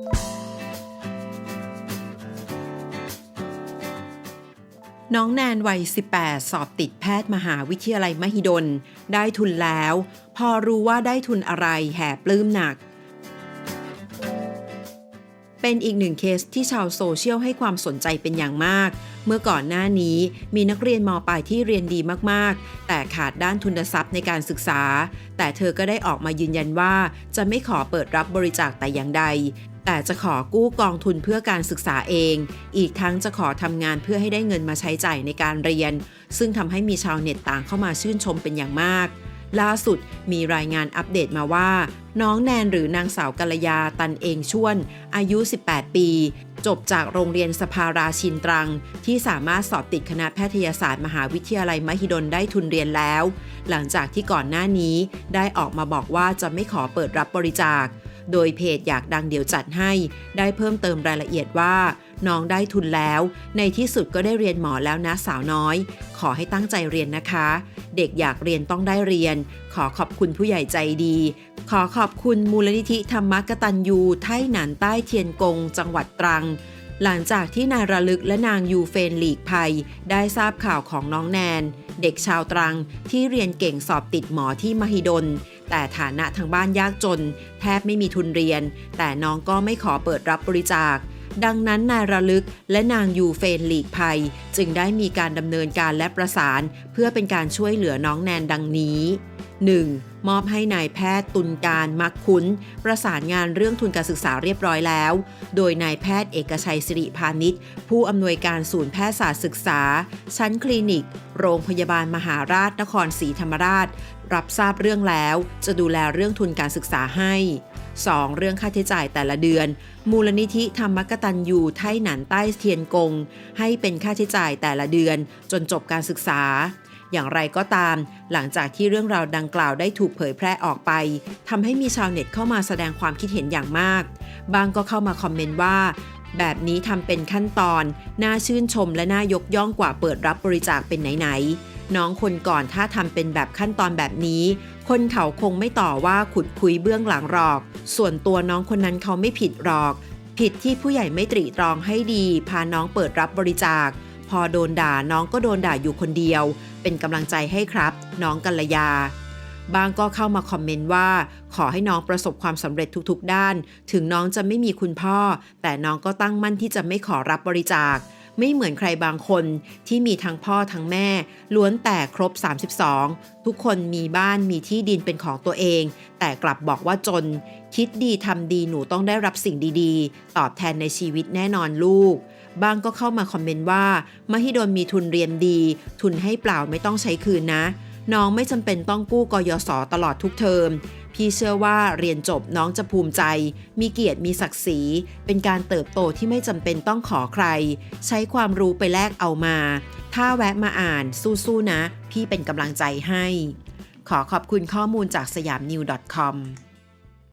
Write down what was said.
น้องแนนวัย 18 สอบติดแพทย์มหาวิทยาลัยมหิดล ได้ทุนแล้ว พอรู้ว่าได้ทุนอะไรแห่ปลื้มหนัก เป็นอีกหนึ่งเคสที่ชาวโซเชียลให้ความสนใจเป็นอย่างมาก เมื่อก่อนหน้านี้มีนักเรียนมปลายที่เรียนดีมากๆ แต่ขาดด้านทุนทรัพย์ในการศึกษา แต่เธอก็ได้ออกมายืนยันว่าจะไม่ขอเปิดรับบริจาคแต่อย่างใด แต่จะขอกู้กองทุนเพื่อการศึกษาเอง อีกทั้งจะขอทำงานเพื่อให้ได้เงินมาใช้จ่ายในการเรียน ซึ่งทำให้มีชาวเน็ตต่างเข้ามาชื่นชมเป็นอย่างมาก ล่าสุดมีรายงานอัปเดตมาว่า น้องแนนหรือนางสาวกัลยาตันเองชวน อายุ 18 ปี จบจากโรงเรียนสภาราชินตรัง ที่สามารถสอบติดคณะแพทยศาสตร์มหาวิทยาลัยมหิดลได้ทุนเรียนแล้ว หลังจากที่ก่อนหน้านี้ได้ออกมาบอกว่าจะไม่ขอเปิดรับบริจาค โดยเพจอยากดังเดี๋ยวจัดให้ ได้เพิ่มเติมรายละเอียดว่า น้องได้ทุนแล้ว ในที่สุดก็ได้เรียนหมอแล้วนะสาวน้อย ขอให้ตั้งใจเรียนนะคะ เด็กอยากเรียนต้องได้เรียน ขอขอบคุณผู้ใหญ่ใจดี ขอขอบคุณมูลนิธิธรรมกตัญญูไทหนานใต้เทียนกง จังหวัดตรังหลังจากที่นายระลึกและนางยูเฟนหลีกภัย ได้ทราบข่าวของน้องแนน เด็กชาวตรังที่เรียนเก่งสอบติดหมอที่มหิดล แต่ฐานะทางบ้านยากจน แทบไม่มีทุนเรียน แต่น้องก็ไม่ขอเปิดรับบริจาค ดังนั้นนายระลึกและนางยูเฟนหลีกภัย จึงได้มีการดำเนินการและประสาน เพื่อเป็นการช่วยเหลือน้องแนนดังนี้ 1. มอบให้นายแพทย์ตุลการมักคุ้น ประสานงานเรื่องทุนการศึกษาเรียบร้อยแล้ว โดยนายแพทย์เอกชัยสิริพานิชผู้อำนวยการศูนย์แพทยศาสตร์ศึกษา ชั้นคลินิก โรงพยาบาลมหาราชนครศรีธรรมราช รับทราบเรื่องแล้ว จะดูแลเรื่องทุนการศึกษาให้ 2. เรื่องค่าใช้จ่ายแต่ละเดือน มูลนิธิธรรมกตัญญูไทหนานใต้เทียนกง ให้เป็นค่าใช้จ่ายแต่ละเดือน จนจบการศึกษา อย่างไรก็ตาม หลังจากที่เรื่องราวดังกล่าวได้ถูกเผยแพร่ออกไปทำให้มีชาวเน็ตเข้ามาแสดงความคิดเห็นอย่างมาก บางก็เข้ามาคอมเมนต์ว่าแบบนี้ทำเป็นขั้นตอน น่าชื่นชมและน่ายกย่องกว่าเปิดรับบริจาคเป็นไหนๆ น้องคนก่อนถ้าทำเป็นแบบขั้นตอนแบบนี้ คนเขาคงไม่ต่อว่าขุดคุยเบื้องหลังหรอก ส่วนตัวน้องคนนั้นเขาไม่ผิดหรอก ผิดที่ผู้ใหญ่ไม่ตรีตรองให้ดี พาน้องเปิดรับบริจาค พอโดนด่าน้องก็โดนด่าอยู่คนเดียว เป็นกำลังใจให้ครับ น้องกัลยาบางก็เข้ามาคอมเมนต์ว่า ขอให้น้องประสบความสำเร็จทุกๆ ด้าน ถึงน้องจะไม่มีคุณพ่อ แต่น้องก็ตั้งมั่นที่จะไม่ขอรับบริจาค ไม่เหมือนใครบางคนที่มีทั้งพ่อทั้งแม่ ล้วนแต่ครบ 32 ทุกคนมีบ้านมีที่ดินเป็นของตัวเอง แต่กลับบอกว่าจน คิดดีทำดีหนูต้องได้รับสิ่งดีๆ ตอบแทนในชีวิตแน่นอนลูกบางก็เข้ามาคอมเมนต์ว่า มหิดลมีทุนเรียนดี ทุนให้เปล่าไม่ต้องใช้คืนนะ น้องไม่จำเป็นต้องกู้กยศตลอดทุกเทอม พี่เชื่อว่าเรียนจบน้องจะภูมิใจ มีเกียรติมีศักดิ์ศรี เป็นการเติบโตที่ไม่จำเป็นต้องขอใคร ใช้ความรู้ไปแลกเอามา ถ้าแวะมาอ่านสู้ๆนะ พี่เป็นกำลังใจให้ ขอขอบคุณข้อมูลจากสยามนิว .com